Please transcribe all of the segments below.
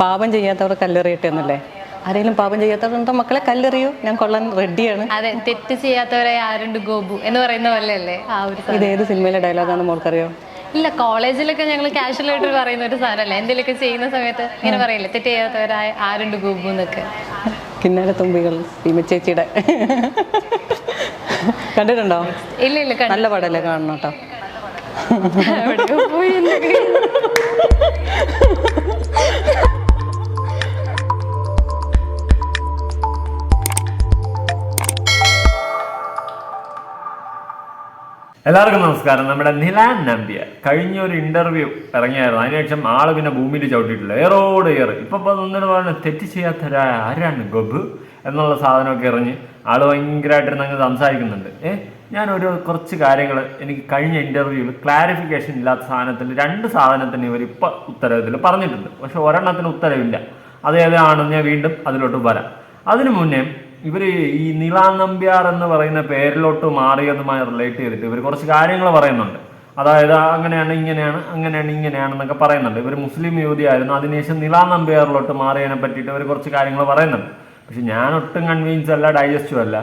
പാപം ചെയ്യാത്തവർ കല്ലെറിയട്ടെന്നല്ലേ? ആരെങ്കിലും പാപം ചെയ്യാത്തവരുണ്ടോ മക്കളെ കല്ലെറിയൂ. ഞാൻ കൊള്ളാൻ റെഡിയാണ് അതെ തെറ്റ് ചെയ്യാത്തവരെ ആരുണ്ട് ഗോപു എന്ന് പറയുന്ന പോലെയല്ലേ? ആ ഒരു ഇത് ഏത് സിനിമയിലെ ഡയലോഗാണ് മോൾക്കറിയോ? ഇല്ല കോളേജിലൊക്കെ ഞങ്ങൾ കാഷ്വൽ ആയിട്ട് പറയുന്ന ഒരു സാധനമല്ലേ? എന്തെങ്കിലുമൊക്കെ ചെയ്യുന്ന സമയത്ത് ഇങ്ങനെ പറയില്ലേ തെറ്റ് ചെയ്യാത്തവരായ ആരുണ്ട് ഗോപു എന്നൊക്കെ. കിന്നാര തുമ്പികൾ ഭീമ ചേച്ചിയുടെ. കണ്ടിട്ടുണ്ടോ? ഇല്ല ഇല്ല നല്ല പടല്ലേ കാണണം കേട്ടോ. എല്ലാവർക്കും നമസ്കാരം. നമ്മുടെ നിലാൻ നമ്പിയ കഴിഞ്ഞ ഒരു ഇന്റർവ്യൂ ഇറങ്ങിയായിരുന്നു. അതിനുശേഷം ആൾ പിന്നെ ഭൂമിയിൽ ചവിട്ടിയിട്ടില്ല. ഏറോട് ഏറ്. ഇപ്പൊ നിന്നിട്ട് പറഞ്ഞ തെറ്റ് ചെയ്യാത്ത ആരാണ് ഗബ് എന്നുള്ള സാധനമൊക്കെ ഇറങ്ങി ആൾ ഭയങ്കരമായിട്ടിരുന്ന് അങ്ങ് സംസാരിക്കുന്നുണ്ട്. ഏ ഞാൻ ഒരു കുറച്ച് കാര്യങ്ങൾ എനിക്ക് കഴിഞ്ഞ ഇന്റർവ്യൂവിൽ ക്ലാരിഫിക്കേഷൻ ഇല്ലാത്ത സാധനത്തിൽ രണ്ട് സാധനത്തിന് ഇവർ ഇപ്പൊ ഉത്തരവിൽ പറഞ്ഞിട്ടുണ്ട്. പക്ഷെ ഒരെണ്ണത്തിന് ഉത്തരവില്ല. അത് ഏതാണെന്ന് ഞാൻ വീണ്ടും അതിലോട്ട് വരാം. അതിനു മുന്നേ ഇവർ ഈ നീലാ നമ്പ്യാർ എന്ന് പറയുന്ന പേരിലോട്ട് മാറിയതുമായി റിലേറ്റ് ചെയ്തിട്ട് ഇവർ കുറച്ച് കാര്യങ്ങൾ പറയുന്നുണ്ട്. അതായത് അങ്ങനെയാണ് ഇങ്ങനെയാണ് അങ്ങനെയാണ് ഇങ്ങനെയാണ് എന്നൊക്കെ പറയുന്നുണ്ട്. ഇവർ മുസ്ലിം യുവതിയായിരുന്നു അതിനുശേഷം നീലാ നമ്പ്യാറിലോട്ട് മാറിയതിനെ പറ്റിയിട്ട് ഇവർ കുറച്ച് കാര്യങ്ങൾ പറയുന്നുണ്ട്. പക്ഷെ ഞാൻ ഒട്ടും കൺവീൻസ് അല്ല ഡൈജസ്റ്റും അല്ല.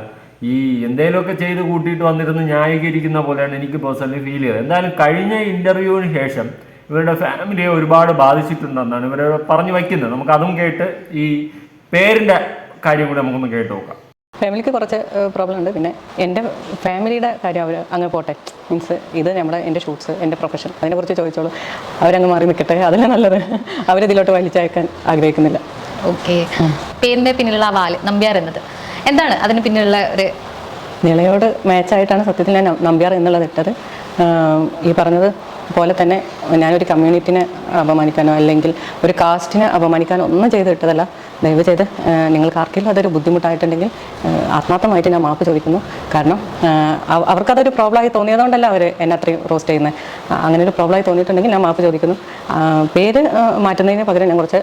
ഈ എന്തെങ്കിലുമൊക്കെ ചെയ്ത് കൂട്ടിയിട്ട് വന്നിരുന്ന് ന്യായീകരിക്കുന്ന പോലെയാണ് എനിക്ക് പേഴ്സണലി ഫീൽ ചെയ്തത്. എന്തായാലും കഴിഞ്ഞ ഇന്റർവ്യൂവിന് ശേഷം ഇവരുടെ ഫാമിലിയെ ഒരുപാട് ബാധിച്ചിട്ടുണ്ടെന്നാണ് ഇവർ പറഞ്ഞു വയ്ക്കുന്നത്. നമുക്ക് അതും കേട്ട് ഈ പേരിന്റെ കാര്യം കൂടി നമുക്കൊന്ന് കേട്ട് നോക്കാം. ഫാമിലിക്ക് കുറച്ച് പ്രോബ്ലം ഉണ്ട്. പിന്നെ എന്റെ ഫാമിലിയുടെ കാര്യം അവർ അങ്ങ് പോട്ടെ. മീൻസ് ഇത് നമ്മുടെ എന്റെ ഷൂട്ട്സ് എന്റെ പ്രൊഫഷൻ അതിനെക്കുറിച്ച് ചോദിച്ചോളൂ. അവരങ്ങ് മാറി നിൽക്കട്ടെ അതല്ല നല്ലത്. അവരിതിലോട്ട് വലിച്ചയക്കാൻ ആഗ്രഹിക്കുന്നില്ല. ഓക്കെ പേരിന്റെ പിന്നിലുള്ള വാൽ നമ്പ്യാർ എന്നത്. എന്താണ് അതിന് പിന്നിലുള്ള ഒരു നിളയോട് മാച്ചായിട്ടാണ് സത്യത്തിൽ ഞാൻ നമ്പ്യാർ എന്നുള്ളത് ഇട്ടത്. ഈ പറഞ്ഞത് പോലെ തന്നെ ഞാനൊരു കമ്മ്യൂണിറ്റിനെ അപമാനിക്കാനോ അല്ലെങ്കിൽ ഒരു കാസ്റ്റിനെ അപമാനിക്കാനോ ഒന്നും ചെയ്ത് കിട്ടതല്ല ദയവ് ചെയ്ത് നിങ്ങൾക്ക് ആർക്കെങ്കിലും അതൊരു ബുദ്ധിമുട്ടായിട്ടുണ്ടെങ്കിൽ ആത്മാർത്ഥമായിട്ട് ഞാൻ മാപ്പ് ചോദിക്കുന്നു. കാരണം അവർക്കതൊരു പ്രോബ്ലമായി തോന്നിയതുകൊണ്ടല്ല അവർ എന്നെ അത്രയും റോസ്റ്റ് ചെയ്യുന്നത് അങ്ങനെ ഒരു പ്രോബ്ലമായി തോന്നിയിട്ടുണ്ടെങ്കിൽ ഞാൻ മാപ്പ് ചോദിക്കുന്നു. പേര് മാറ്റുന്നതിന് പകരം ഞാൻ കുറച്ച്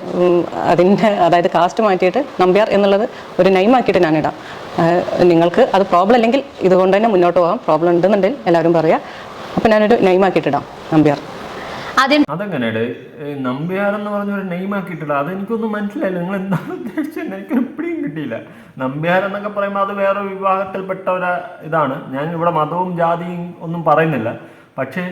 അതിന്റെ അതായത് കാസ്റ്റ് മാറ്റിയിട്ട് നമ്പ്യാർ എന്നുള്ളത് ഒരു നൈമാക്കിയിട്ട് ഞാനിടാം. നിങ്ങൾക്ക് അത് പ്രോബ്ലം അല്ലെങ്കിൽ ഇതുകൊണ്ട് തന്നെ മുന്നോട്ട് പോകാം. പ്രോബ്ലം ഉണ്ടെന്നുണ്ടെങ്കിൽ എല്ലാവരും പറയാം. അപ്പം ഞാനൊരു നൈമാക്കിയിട്ടിടാം നമ്പ്യാർ. എന്ന് പറഞ്ഞ ഒരു നെയിം മനസ്സിലായില്ല. നിങ്ങൾ എന്താണ് എനിക്ക് എന്നൊക്കെ പറയുമ്പോൾ അത് വേറെ ഇതാണ്. ഞാൻ ഇവിടെ മതവും ജാതിയും ഒന്നും പറയുന്നില്ല. പക്ഷേ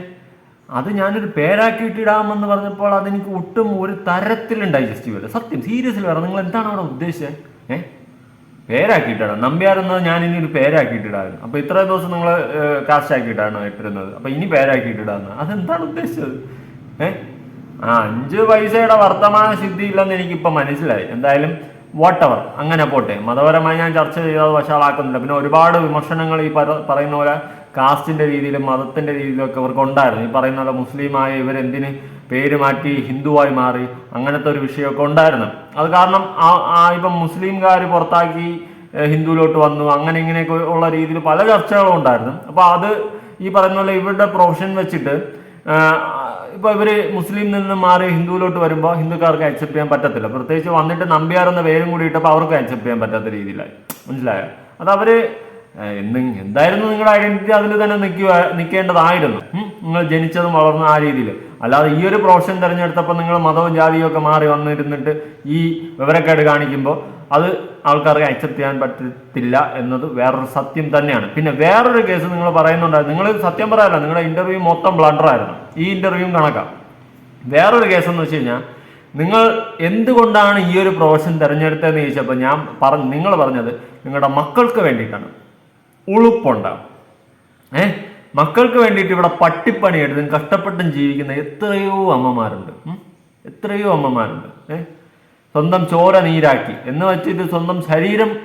അത് ഞാനൊരു പേരാക്കിയിട്ടിടാമെന്ന് പറഞ്ഞപ്പോൾ അതെനിക്ക് ഒട്ടും ഒരു തരത്തിലും ഡൈജസ്റ്റ് ചെയ്യില്ല സത്യം സീരിയസ്ലി വേറെ നിങ്ങൾ എന്താണ് അവിടെ ഉദ്ദേശിച്ചത് ഏഹ് പേരാക്കിയിട്ടാണ്? നമ്പ്യാർ ഞാൻ ഇനി ഒരു പേരാക്കിയിട്ടിടായിരുന്നു. അപ്പൊ ഇത്ര ദിവസം നിങ്ങൾ കാസ്റ്റ് ആക്കിയിട്ടാണ് ഇട്ടിരുന്നത്. അപ്പൊ ഇനി പേരാക്കിയിട്ടിടാന്ന്. അതെന്താണ് ഉദ്ദേശിച്ചത്? ഏ? ആ അഞ്ച് പൈസയുടെ വർത്തമാന സിദ്ധി ഇല്ലെന്ന് എനിക്കിപ്പോൾ മനസ്സിലായി. എന്തായാലും വാട്ടവർ അങ്ങനെ പോട്ടെ. മതപരമായി ഞാൻ ചർച്ച ചെയ്തത് വശാളാക്കുന്നില്ല പിന്നെ ഒരുപാട് വിമർശനങ്ങൾ ഈ പറ- പറയുന്ന പോലെ കാസ്റ്റിന്റെ രീതിയിലും മതത്തിന്റെ രീതിയിലും ഒക്കെ ഇവർക്ക് ഉണ്ടായിരുന്നു. ഈ പറയുന്ന പോലെ മുസ്ലിമായ ഇവരെന്തിന് പേര് മാറ്റി ഹിന്ദുവായി മാറി അങ്ങനത്തെ ഒരു വിഷയമൊക്കെ ഉണ്ടായിരുന്നു. അത് കാരണം ഇപ്പം മുസ്ലിംകാർ പുറത്താക്കി ഹിന്ദുവിലോട്ട് വന്നു അങ്ങനെ ഇങ്ങനെയൊക്കെ ഉള്ള രീതിയിൽ പല ചർച്ചകളും ഉണ്ടായിരുന്നു. അപ്പോൾ അത് ഈ പറയുന്ന പോലെ ഇവരുടെ പ്രൊഫഷൻ വെച്ചിട്ട് ഇപ്പോൾ ഇപ്പൊ ഇവർ മുസ്ലിം നിന്ന് മാറി ഹിന്ദുവിലോട്ട് വരുമ്പോൾ ഹിന്ദുക്കാർക്ക് അക്സെപ്റ്റ് ചെയ്യാൻ പറ്റത്തില്ല. പ്രത്യേകിച്ച് വന്നിട്ട് നമ്പ്യാർ എന്ന പേരും കൂടി ഇട്ടപ്പോൾ അവർക്ക് അക്സെപ്റ്റ് ചെയ്യാൻ പറ്റാത്ത രീതിയിലായി. മനസ്സിലായോ? അത് അവർ എന്ത് എന്തായിരുന്നു നിങ്ങളുടെ ഐഡന്റിറ്റി അതിൽ തന്നെ നിൽക്കുക നിൽക്കേണ്ടതായിരുന്നു നിങ്ങൾ ജനിച്ചതും വളർന്ന ആ രീതിയിൽ അല്ലാതെ ഈ ഒരു പ്രൊഫഷൻ തിരഞ്ഞെടുത്തപ്പോൾ നിങ്ങൾ മതവും ജാതിയും ഒക്കെ മാറി വന്നിരുന്നിട്ട് ഈ വിവരക്കേട് കാണിക്കുമ്പോൾ അത് ആൾക്കാർക്ക് അക്സെപ്റ്റ് ചെയ്യാൻ പറ്റത്തില്ല എന്നത് വേറൊരു സത്യം തന്നെയാണ്. പിന്നെ വേറൊരു കേസ് നിങ്ങൾ പറയുന്നുണ്ടായിരുന്നു. നിങ്ങൾ സത്യം പറയാല്ല നിങ്ങളുടെ ഇന്റർവ്യൂ മൊത്തം ബ്ലണ്ടറായിരുന്നു ഈ ഇന്റർവ്യൂവും കണക്കാം. വേറൊരു കേസ് എന്ന് വെച്ച് കഴിഞ്ഞാൽ നിങ്ങൾ എന്തുകൊണ്ടാണ് ഈ ഒരു പ്രൊഫഷൻ തിരഞ്ഞെടുത്തതെന്ന് ചോദിച്ചപ്പോൾ ഞാൻ പറഞ്ഞു നിങ്ങൾ പറഞ്ഞത് നിങ്ങളുടെ മക്കൾക്ക് വേണ്ടിയിട്ടാണ്. ഉളുപ്പുണ്ടാവും. ഏ? മക്കൾക്ക് വേണ്ടിയിട്ട് ഇവിടെ പട്ടിപ്പണിയെടുത്തും കഷ്ടപ്പെട്ടും ജീവിക്കുന്ന എത്രയോ അമ്മമാരുണ്ട്. എത്രയോ അമ്മമാരുണ്ട്. ഏ? സ്വന്തം ചോര നീരാക്കി. എന്ന് വെച്ചിട്ട് സ്വന്തം ശരീരം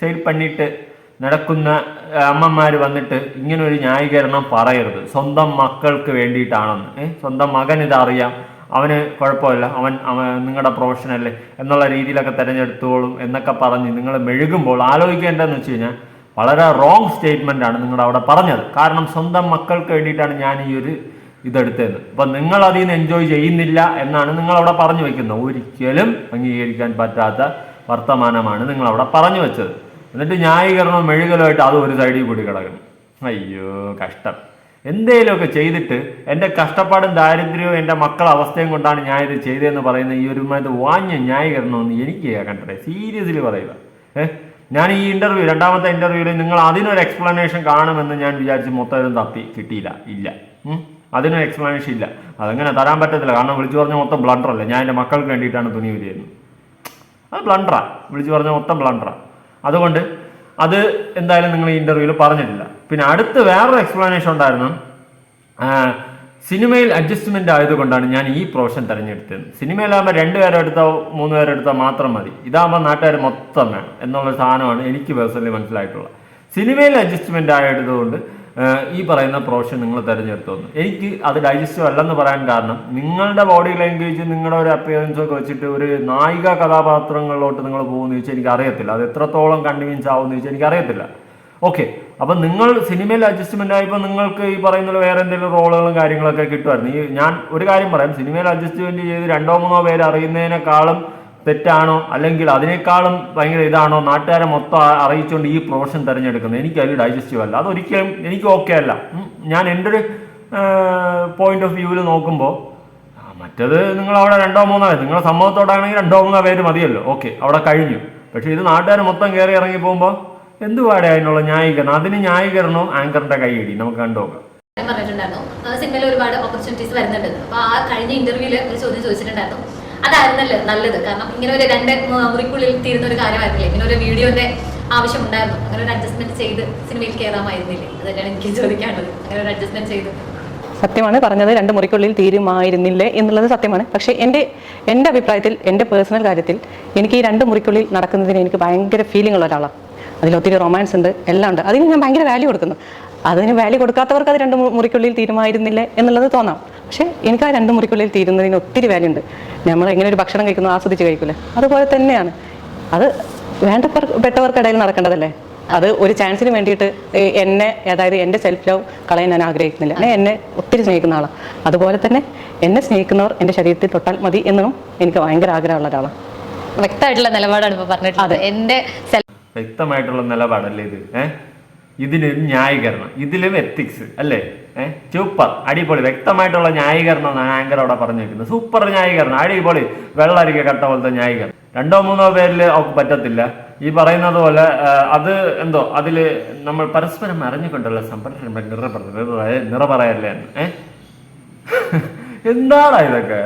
സെയിൽ പണിയിട്ട് നടക്കുന്ന അമ്മമാർ വന്നിട്ട് ഇങ്ങനെ ഒരു ന്യായീകരണം പറയരുത്. സ്വന്തം മക്കൾക്ക് വേണ്ടിയിട്ടാണെന്ന്. ഏഹ് സ്വന്തം മകൻ ഇതറിയാം. അവന് കുഴപ്പമില്ല. അവൻ അവൻ നിങ്ങളുടെ പ്രൊഫഷനല്ലേ എന്നുള്ള രീതിയിലൊക്കെ തിരഞ്ഞെടുത്തോളും എന്നൊക്കെ പറഞ്ഞ് നിങ്ങൾ മെഴുകുമ്പോൾ ആലോചിക്കേണ്ടതെന്ന് വെച്ച് കഴിഞ്ഞാൽ വളരെ റോങ് സ്റ്റേറ്റ്മെന്റ് ആണ് നിങ്ങളുടെ അവിടെ പറഞ്ഞത്. കാരണം സ്വന്തം മക്കൾക്ക് വേണ്ടിയിട്ടാണ് ഞാൻ ഈ ഒരു ഇതെടുത്തത്. അപ്പം നിങ്ങൾ അതിൽ നിന്ന് എൻജോയ് ചെയ്യുന്നില്ല എന്നാണ് നിങ്ങൾ അവിടെ പറഞ്ഞു വെക്കുന്നത്. ഒരിക്കലും അംഗീകരിക്കാൻ പറ്റാത്ത വർത്തമാനമാണ് നിങ്ങൾ അവിടെ പറഞ്ഞു വെച്ചത്. എന്നിട്ട് ന്യായീകരണവും മെഴുകലുമായിട്ട് അത് ഒരു സൈഡിൽ കൂടി കിടക്കുന്നു. അയ്യോ കഷ്ടം. എന്തേലുമൊക്കെ ചെയ്തിട്ട് എന്റെ കഷ്ടപ്പാടും ദാരിദ്ര്യവും എന്റെ മക്കളെ അവസ്ഥയും കൊണ്ടാണ് ഞാൻ ഇത് ചെയ്തതെന്ന് പറയുന്ന ഈ ഒരു മറ്റേ വാഞ്ഞ ന്യായീകരണമെന്ന് എനിക്ക് കേൾക്കണ്ടേ സീരിയസ്ലി പറയുക. ഏഹ് ഞാൻ ഈ ഇന്റർവ്യൂ രണ്ടാമത്തെ ഇന്റർവ്യൂവിൽ നിങ്ങൾ അതിനൊരു എക്സ്പ്ലനേഷൻ കാണുമെന്ന് ഞാൻ വിചാരിച്ച് മൊത്തം ഇതും തപ്പി. കിട്ടിയില്ല. ഇല്ല. അതിനൊരു എക്സ്പ്ലനേഷൻ ഇല്ല. അതങ്ങനെ തരാൻ പറ്റത്തില്ല. കാരണം വിളിച്ചു പറഞ്ഞ മൊത്തം ബ്ലണ്ടറല്ലേ ഞാൻ എന്റെ മക്കൾക്ക് വേണ്ടിയിട്ടാണ് തുണി വിരിയുന്നത്. അത് ബ്ലണ്ടറാ വിളിച്ചു പറഞ്ഞ മൊത്തം ബ്ലണ്ടറാ അതുകൊണ്ട് അത് എന്തായാലും നിങ്ങൾ ഈ ഇന്റർവ്യൂവിൽ പറഞ്ഞിട്ടില്ല. പിന്നെ അടുത്ത് വേറൊരു എക്സ്പ്ലനേഷൻ ഉണ്ടായിരുന്നു. സിനിമയിൽ അഡ്ജസ്റ്റ്മെന്റ് ആയതുകൊണ്ടാണ് ഞാൻ ഈ പ്രൊഫഷൻ തിരഞ്ഞെടുത്തത്. സിനിമയിലാകുമ്പോൾ രണ്ട് പേരെ എടുത്തോ മൂന്ന് പേരെ എടുത്താൽ മാത്രം മതി. ഇതാകുമ്പോൾ നാട്ടുകാർ മൊത്തം വേണം എന്നുള്ള സാധനമാണ് എനിക്ക് പേഴ്സണലി മനസ്സിലായിട്ടുള്ളത്. സിനിമയിൽ അഡ്ജസ്റ്റ്മെന്റ് ആയതുകൊണ്ട് ഈ പറയുന്ന പ്രൊഫഷൻ നിങ്ങൾ തിരഞ്ഞെടുത്തോന്ന് എനിക്ക് അത് ഡൈജസ്റ്റീവ് അല്ലെന്ന് പറയാൻ കാരണം നിങ്ങളുടെ ബോഡി ലാംഗ്വേജ് നിങ്ങളുടെ ഒരു അപ്പിയറൻസ് ഒക്കെ വെച്ചിട്ട് ഒരു നായിക കഥാപാത്രങ്ങളിലോട്ട് നിങ്ങൾ പോകുമെന്ന് ചോദിച്ചാൽ എനിക്ക് അറിയത്തില്ല അത് എത്രത്തോളം കൺവീൻസ് ആവുമെന്ന് ചോദിച്ചാൽ എനിക്ക് അറിയത്തില്ല ഓക്കെ അപ്പൊ നിങ്ങൾ സിനിമയിൽ അഡ്ജസ്റ്റ്മെന്റ് ആയപ്പോൾ നിങ്ങൾക്ക് ഈ പറയുന്ന വേറെ എന്തെങ്കിലും റോളുകളും കാര്യങ്ങളൊക്കെ കിട്ടുമായിരുന്നു. ഈ ഞാൻ ഒരു കാര്യം പറയാം. സിനിമയിൽ അഡ്ജസ്റ്റ്മെന്റ് ചെയ്ത് രണ്ടോ മൂന്നോ പേര് അറിയുന്നതിനേക്കാളും തെറ്റാണോ? അല്ലെങ്കിൽ അതിനേക്കാളും ഭയങ്കര ഇതാണോ? നാട്ടുകാരെ മൊത്തം അറിയിച്ചുകൊണ്ട് ഈ പ്രൊഫഷൻ തിരഞ്ഞെടുക്കുന്നത് എനിക്ക് അതിൽ ഡൈജസ്റ്റീവ് അല്ല അതൊരിക്കലും എനിക്ക് ഓക്കെ അല്ല. ഞാൻ എന്റെ ഒരു പോയിന്റ് ഓഫ് വ്യൂവിൽ നോക്കുമ്പോൾ മറ്റത് നിങ്ങൾ അവിടെ രണ്ടോ മൂന്നോ പേര് നിങ്ങളുടെ സമ്മതത്തോടാണെങ്കിൽ രണ്ടോ മൂന്നോ പേര് മതിയല്ലോ. ഓക്കെ അവിടെ കഴിഞ്ഞു. പക്ഷേ ഇത് നാട്ടുകാർ മൊത്തം കയറി ഇറങ്ങി പോകുമ്പോൾ എന്തുവാടെ അതിനുള്ള ന്യായീകരണം? അതിന് ന്യായീകരണവും ആങ്കറിന്റെ കൈയടി. നമുക്ക് കണ്ടുനോക്കാം ഞാൻ പറഞ്ഞിട്ടുണ്ടായിരുന്നു. സിനിമയിൽ ഒരുപാട് ഓപ്പർച്യൂണിറ്റീസ് വരുന്നുണ്ട്. അപ്പൊ ആ കഴിഞ്ഞ ഇന്റർവ്യൂൽ ഒരു ചോദ്യം ചോദിച്ചിട്ടുണ്ടായിരുന്നു. അതായിരുന്നല്ലോ നല്ലത്? കാരണം ഇങ്ങനെ ഒരു രണ്ട് മു- മുറിക്കുള്ളിൽ തീരുന്ന ഒരു കാര്യമായിരുന്നില്ലേ? ഇങ്ങനെ ഒരു വീഡിയോന്റെ ആവശ്യം ഉണ്ടായിരുന്നു അങ്ങനെ ഒരു അഡ്ജസ്റ്റ്മെന്റ് ചെയ്ത് സിനിമയിൽ കയറാമായിരുന്നില്ലേ അത് തന്നെയാണ് എനിക്ക് ചോദിക്കാനുള്ളത്. അങ്ങനെ ഒരു അഡ്ജസ്റ്റ്മെന്റ് ചെയ്ത്. സത്യമാണ്. പറഞ്ഞത് രണ്ട് മുറിക്കുള്ളിൽ തീരുമായിരുന്നില്ലേ എന്നുള്ളത് സത്യമാണ്. പക്ഷേ എന്റെ എന്റെ അഭിപ്രായത്തിൽ എന്റെ പേഴ്സണൽ കാര്യത്തിൽ എനിക്ക് ഈ രണ്ട് മുറിക്കുള്ളിൽ നടക്കുന്നതിന് എനിക്ക് ഭയങ്കര ഫീലിംഗ് ഉള്ള ഒരാളാണ് അതിൽ ഒത്തിരി റൊമാൻസ് ഉണ്ട് എല്ലാം ഉണ്ട്. അതിന് ഞാൻ ഭയങ്കര വാല്യൂ കൊടുക്കുന്നു. അതിന് വാല്യൂ കൊടുക്കാത്തവർക്ക് അത് രണ്ട് മുറിക്കുള്ളിൽ തീരുമായിരുന്നില്ലേ എന്നുള്ളത് തോന്നാം. പക്ഷേ എനിക്ക് ആ രണ്ട് മുറിക്കുള്ളിൽ തീരുന്നതിന് ഒത്തിരി വാല്യൂ ഉണ്ട്. നമ്മൾ എങ്ങനെ ഒരു ഭക്ഷണം കഴിക്കുന്നു ആസ്വദിച്ച് കഴിക്കില്ലേ അതുപോലെ തന്നെയാണ്. അത് വേണ്ടപ്പെട്ടവർക്കിടയിൽ നടക്കേണ്ടതല്ലേ? അത് ഒരു ചാൻസിന് വേണ്ടിയിട്ട് എന്നെ അതായത് എന്റെ സെൽഫ് ലവ് കളയാൻ ഞാൻ ആഗ്രഹിക്കുന്നില്ല. ഞാൻ എന്നെ ഒത്തിരി സ്നേഹിക്കുന്ന ആളാണ് അതുപോലെ തന്നെ എന്നെ സ്നേഹിക്കുന്നവർ എന്റെ ശരീരത്തിൽ തൊട്ടാൽ മതി എന്നും എനിക്ക് ഭയങ്കര ആഗ്രഹമുള്ള ഒരാളാണ് വ്യക്തമായിട്ടുള്ള നിലപാടാണ് ഇപ്പോൾ പറഞ്ഞിട്ടുള്ളത്. എന്റെ വ്യക്തമായിട്ടുള്ള നിലപാടല്ലേ ഇത്? ഏഹ് ഇതിലും ന്യായീകരണം. ഇതിലും എത്തിക്സ് അല്ലേ? ഏഹ് സൂപ്പർ അടിപൊളി. വ്യക്തമായിട്ടുള്ള ന്യായീകരണം എന്നാണ് ആങ്കർ അവിടെ പറഞ്ഞു വെക്കുന്നത് സൂപ്പർ ന്യായീകരണം. അടിപൊളി. വെള്ളരിക്ക കട്ട പോലത്തെ ന്യായീകരണം. രണ്ടോ മൂന്നോ പേരിൽ അവർക്ക് പറ്റത്തില്ല. ഈ പറയുന്നത് പോലെ അത് എന്തോ? അതിൽ നമ്മൾ പരസ്പരം അറിഞ്ഞുകൊണ്ടുള്ള സംഭാഷണം നിറ നിറ പറയല്ലേ ഏഹ് എന്താടാ ഇതൊക്കെ?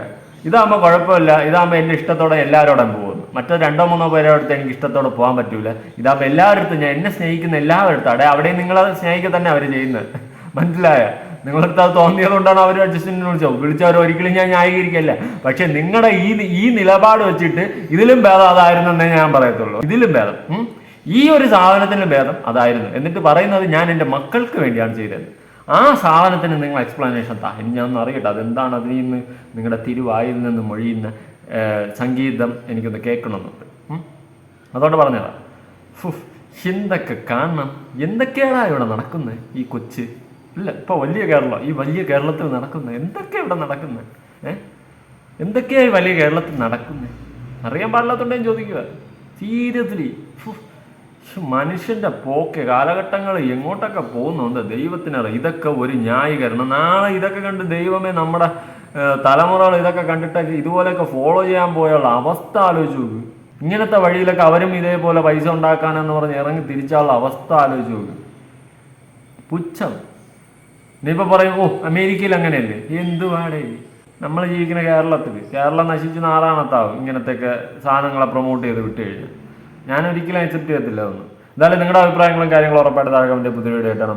ഇതാകുമ്പോൾ കുഴപ്പമില്ല. ഇതാകുമ്പോൾ എന്റെ ഇഷ്ടത്തോടെ എല്ലാവരോടും പോകുന്നു മറ്റേ രണ്ടോ മൂന്നോ പേരുടെ അടുത്ത് എനിക്ക് ഇഷ്ടത്തോടെ പോകാൻ പറ്റൂല. ഇതാകുമ്പോൾ എല്ലാവരുടെ ഞാൻ എന്നെ സ്നേഹിക്കുന്ന എല്ലാവരുടെ അവിടെ അവിടെയും നിങ്ങളെ സ്നേഹിക്കുക തന്നെ അവർ ചെയ്യുന്നത്. മനസ്സിലായ? നിങ്ങളടുത്ത് അത് തോന്നിയത് കൊണ്ടാണ് അവർ അഡ്ജസ്റ്റ്മെന്റിന് വിളിച്ചത്. വിളിച്ചവർ ഒരിക്കലും ഞാൻ ന്യായീകരിക്കല്ല. പക്ഷെ നിങ്ങളുടെ ഈ ഈ നിലപാട് വെച്ചിട്ട് ഇതിലും ഭേദം അതായിരുന്നെന്നേ ഞാൻ പറയത്തുള്ളൂ. ഇതിലും ഭേദം. ഈ ഒരു സാധനത്തിന് ഭേദം അതായിരുന്നു. എന്നിട്ട് പറയുന്നത് ഞാൻ എന്റെ മക്കൾക്ക് വേണ്ടിയാണ് ചെയ്തത്. ആ സാധനത്തിന് നിങ്ങൾ എക്സ്പ്ലനേഷൻ താ ഇനി ഞാൻ അറിയട്ടെ. അതെന്താണ് അതിൽ നിന്ന് നിങ്ങളുടെ തിരുവായിൽ നിന്ന് മൊഴിയുന്ന സംഗീതം എനിക്കൊന്ന് കേൾക്കണമെന്നുണ്ട്. അതുകൊണ്ട് പറഞ്ഞതാ ഫുഫ്, എന്തൊക്കെ കാണണം? എന്തൊക്കെയാണ് ഇവിടെ നടക്കുന്നത് ഈ കൊച്ച്. ഇല്ല ഇപ്പൊ വലിയ കേരളം ഈ വലിയ കേരളത്തിൽ നടക്കുന്നത് എന്തൊക്കെ ഇവിടെ നടക്കുന്നത് ഏ? എന്തൊക്കെയാ ഈ വലിയ കേരളത്തിൽ നടക്കുന്നത് അറിയാൻ പാടില്ലാത്തോണ്ട് ഞാൻ ചോദിക്കുക സീരിയസ്ലി മനുഷ്യന്റെ പോക്ക് കാലഘട്ടങ്ങൾ എങ്ങോട്ടൊക്കെ പോകുന്നുണ്ട്? ദൈവത്തിനറിയാം. ഇതൊക്കെ ഒരു ന്യായീകരണം. നാളെ ഇതൊക്കെ കണ്ട് ദൈവമേ നമ്മുടെ തലമുറകൾ ഇതൊക്കെ കണ്ടിട്ടൊക്കെ ഇതുപോലെയൊക്കെ ഫോളോ ചെയ്യാൻ പോയുള്ള അവസ്ഥ ആലോചിച്ച് നോക്ക്. ഇങ്ങനത്തെ വഴിയിലൊക്കെ അവരും ഇതേപോലെ പൈസ ഉണ്ടാക്കാനെന്ന് പറഞ്ഞ് ഇറങ്ങി തിരിച്ചാലുള്ള അവസ്ഥ ആലോചിച്ച് നോക്ക്. പുച്ഛം. ഇനിയിപ്പോൾ പറയും ഓ അമേരിക്കയിൽ അങ്ങനെയല്ലേ? എന്ത് വേണേ നമ്മൾ ജീവിക്കുന്ന കേരളത്തിൽ കേരളം നശിച്ച് നാറാണത്താവും ഇങ്ങനത്തെയൊക്കെ സാധനങ്ങളെ പ്രൊമോട്ട് ചെയ്ത് വിട്ട് കഴിഞ്ഞാൽ ഞാൻ ഒരിക്കലും അക്സെപ്റ്റ് ചെയ്യത്തില്ല അതൊന്നും. എന്തായാലും നിങ്ങളുടെ അഭിപ്രായങ്ങളും കാര്യങ്ങളും ഉറപ്പായിട്ട് താഴെ കമന്റ് പുതിയ വീഡിയോ ആയിട്ടാണ്